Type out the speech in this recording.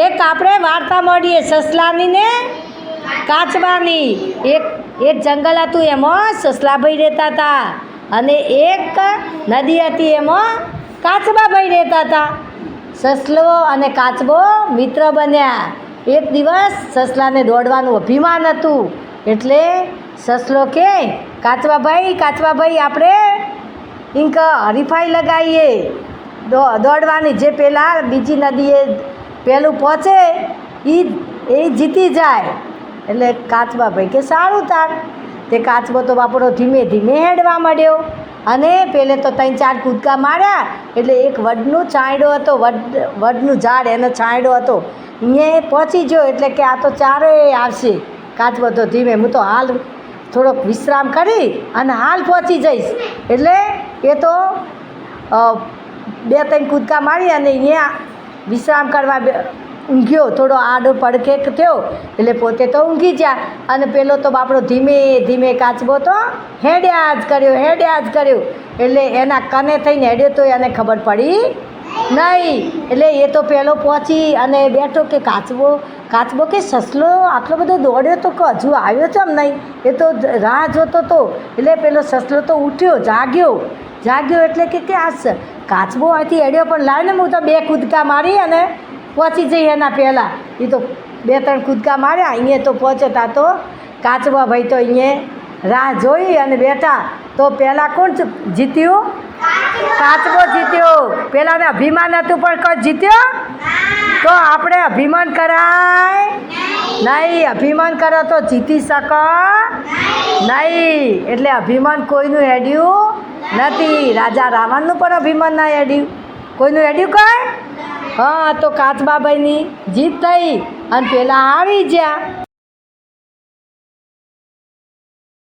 એક આપણે વાર્તા મળીએ સસલાની ને કાચબાની. એક એક જંગલ હતું એમાં સસલાભાઈ રહેતા હતા અને એક નદી હતી એમાં કાચબાભાઈ રહેતા હતા. સસલો અને કાચબો મિત્ર બન્યા. એક દિવસ સસલાને દોડવાનું અભિમાન હતું એટલે સસલો કે, કાચબાભાઈ કાચબાભાઈ, આપણે ઇંક હરીફાઈ લગાવીએ. દોડવાની જે પહેલાં બીજી નદીએ પહેલું પહોંચે એ એ જીતી જાય. એટલે કાચબા ભાઈ કે સારું તાર. તે કાચબો તો બાપડો ધીમે ધીમે હેડવા માંડ્યો. અને પેલે તો ત્રણ ચાર કૂદકા માર્યા, એટલે એક વડનું છાંયડો હતો, વડ, વડનું ઝાડ એનો છાંયડો હતો. અહીંયા પહોંચી ગયો, એટલે કે આ તો ચારે આવશે. કાચબો તો ધીમે, હું તો હાલ થોડોક વિશ્રામ કરી અને હાલ પહોંચી જઈશ. એટલે એ તો બે ત્રણ કૂદકા મારી અને અહીંયા વિશ્રામ કરવા ઊંઘ્યો, થોડો આડો પડખેક થયો, એટલે પોતે તો ઊંઘી ગયા. અને પેલો તો બાપડો ધીમે ધીમે કાચબો તો હેડ્યા જ કર્યો, હેડ્યા જ કર્યો. એટલે એના કને થઈને હેડ્યો તો એને ખબર પડી નહીં. એટલે એ તો પહેલો પહોંચી અને બેઠો કે કાચબો કાચબો કે સસલો, આટલો બધો દોડ્યો તો કે હજુ આવ્યો છે એમ નહીં? એ તો રાહ જોતો તો. એટલે પેલો સસલો તો ઉઠ્યો, જાગ્યો. જાગ્યો એટલે કે આ કાચબો અહીંથી હેડ્યો પણ લાવ ને હું તો બે કૂદકા મારી અને પહોંચી જઈ એના પહેલાં. એ તો બે ત્રણ કૂદકા માર્યા અહીંયા તો પહોંચતા તો કાચબા ભાઈ તો અહીંયા રાહ જોઈ અને બેઠા. તો પહેલાં કોણ જીત્યું? કાચબો જીત્યો. પેલાને અભિમાન હતું પણ કોઈ જીત્યો? તો આપણે અભિમાન કરાય? નહીં. અભિમાન કરો તો જીતી શકો? નહીં. એટલે અભિમાન કોઈનું હેડ્યું નથી. રાજા રાવણનું પણ અભિમાન ના એડ્યું. કોઈનું એડ્યું કઈ હા તો કાચબાભાઈની જીત થઈ. અને પેલા આવી ગયા